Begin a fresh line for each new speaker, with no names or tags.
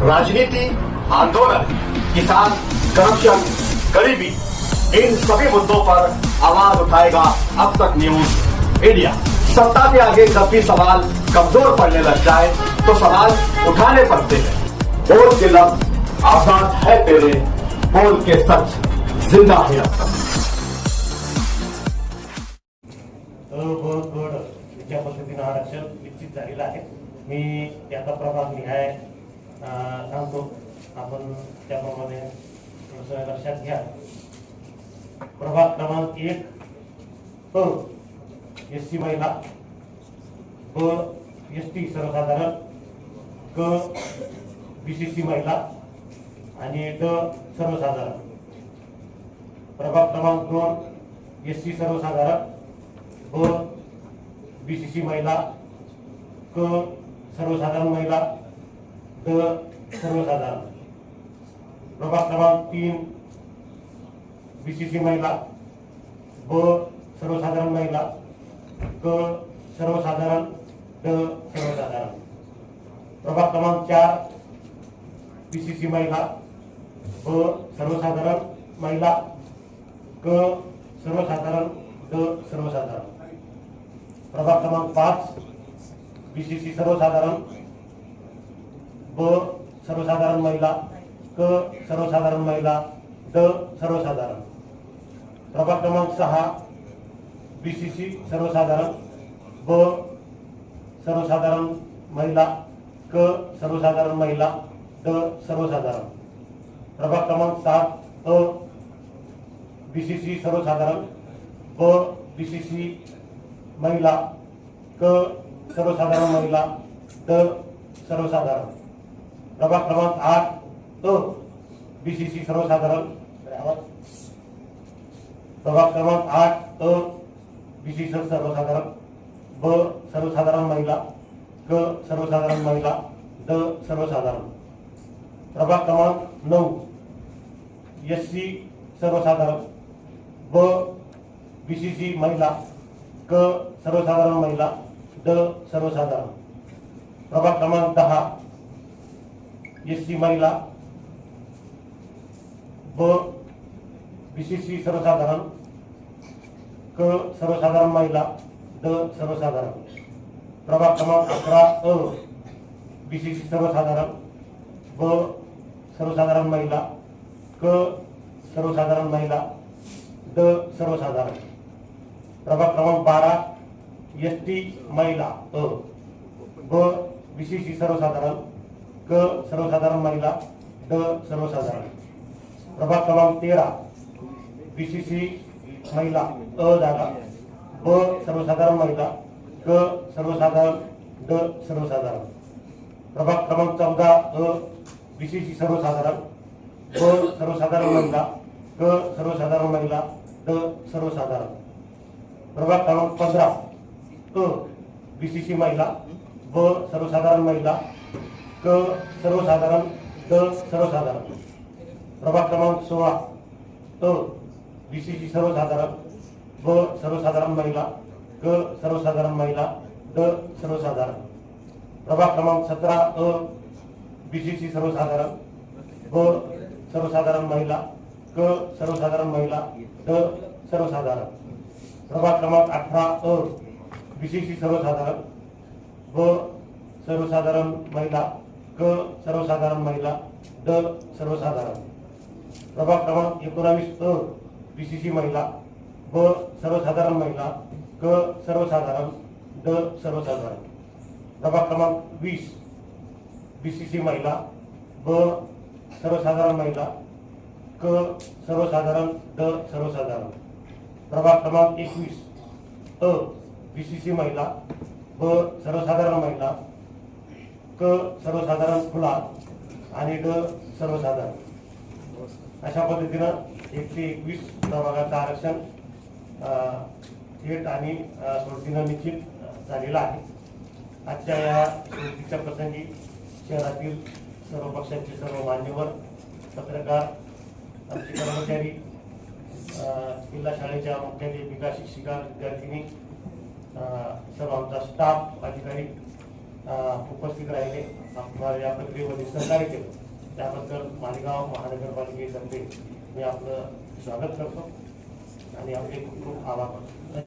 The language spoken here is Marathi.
राजनीति, आंदोलन, किसान, करप्शन, गरीबी, इन सभी मुद्दों पर आवाज़ उठाएगा अब तक न्यूज़ इंडिया। सत्ता के आगे जब भी सवाल कमज़ोर पड़ने लग जाए तो सवाल उठाने पड़ते हैं। बोल के लफ्ज आज़ाद है तेरे, बोल के सच, ज़िंदा है अब तक।
आरक्षण निश्चित झालेलं मी त्याचा प्रभाग निहाय सांगतो. आपण त्याप्रमाणे लक्षात घ्या. प्रभाग क्रमांक एक प एस सी महिला ब एस टी सर्वसाधारण क बी सी सी महिला आणि ड सर्वसाधारण. प्रभाग क्रमांक दोन एस सी सर्वसाधारण ब बी सी सी महिला क सर्वसाधारण महिला सर्वसाधारण प्रभाग क्रमांक तीन. बी सी सी महिला. ब सर्वसाधारण महिला. क सर्वसाधारण. ड सर्वसाधारण. प्रभाग क्रमांक चार. बी सी सी महिला. ब सर्वसाधारण महिला. क सर्वसाधारण. ड सर्वसाधारण. प्रभाग क्रमांक पाच. बीसीसी सर्वसाधारण. ब सर्वसाधारण महिला क सर्वसाधारण महिला ड सर्वसाधारण. प्रभाग क्रमांक सहा बी सी सी सर्वसाधारण ब सर्वसाधारण महिला क सर्वसाधारण महिला ड सर्वसाधारण. प्रभाग क्रमांक सात अ सी सर्वसाधारण ब बीसीसी महिला क सर्वसाधारण महिला ड सर्वसाधारण. प्रभाग क्रमांक आठ अ बीसीसी सर्वसाधारण. प्रभाग क्रमांक आठ अ बीसीसी सर्वसाधारण. ब सर्वसाधारण महिला. क सर्वसाधारण महिला. ड सर्वसाधारण. प्रभाग क्रमांक नऊ. एस सी सर्वसाधारण. ब बीसीसी महिला. क सर्वसाधारण महिला. ड सर्वसाधारण. प्रभाग क्रमांक दहा. एस सी महिला ब बीसीसी सर्वसाधारण क सर्वसाधारण महिला ड सर्वसाधारण. प्रभाग क्रमांक अकरा अ बीसीसी सर्वसाधारण ब सर्वसाधारण महिला क सर्वसाधारण महिला ड सर्वसाधारण. प्रभाग क्रमांक बारा एस टी महिला अ ब बीसीसी सर्वसाधारण क सर्वसाधारण महिला ड सर्वसाधारण. प्रभाग क्रमांक तेरा बी सी सी महिला अ जागा ब सर्वसाधारण महिला क सर्वसाधारण ड सर्वसाधारण. प्रभाग क्रमांक चौदा अ सी सर्वसाधारण ब सर्वसाधारण महिला क सर्वसाधारण महिला ड सर्वसाधारण. प्रभाग क्रमांक पंधरा अ सी महिला ब सर्वसाधारण महिला क सर्वसाधारण ड सर्वसाधारण. प्रभाग क्रमांक सोळा. अ सी सर्वसाधारण ब सर्वसाधारण महिला क सर्वसाधारण महिला ड सर्वसाधारण. प्रभाग क्रमांक सतरा अ बीसीसी सर्वसाधारण ब सर्वसाधारण महिला क सर्वसाधारण महिला ड सर्वसाधारण. प्रभाग क्रमांक अठरा अ बीसीसी सर्वसाधारण ब सर्वसाधारण महिला क सर्वसाधारण महिला ड सर्वसाधारण. प्रभाग क्रमांक एकोणावीस अ सी महिला ब सर्वसाधारण महिला क सर्वसाधारण ड सर्वसाधारण. प्रभाग क्रमांक वीस बी सी सी महिला ब सर्वसाधारण महिला क सर्वसाधारण ड सर्वसाधारण. प्रभाग क्रमांक एकवीस अ सी महिला ब सर्वसाधारण महिला क सर्वसाधारण खुला आणि ड सर्वसाधारण. अशा पद्धतीनं एक ते एकवीस प्रभागाचं आरक्षण थेट आणि अ, सोडतीनं निश्चित झालेलं आहे. आजच्या या सोडतीच्या प्रसंगी शहरातील सर्व पक्षांचे सर्व मान्यवर पत्रकार आमचे कर्मचारी जिल्हा शाळेच्या मुख्याध्यापिका शिक्षिका विद्यार्थिनी सर्व आमचा स्टाफ अधिकारी उपस्थित राहिले. आपल्याला या प्रक्रियेमध्ये सहकार्य केलं. त्याबद्दल मालेगाव महानगरपालिकेतर्फे मी आपलं स्वागत करतो आणि आपले खूप खूप आभार मानतो.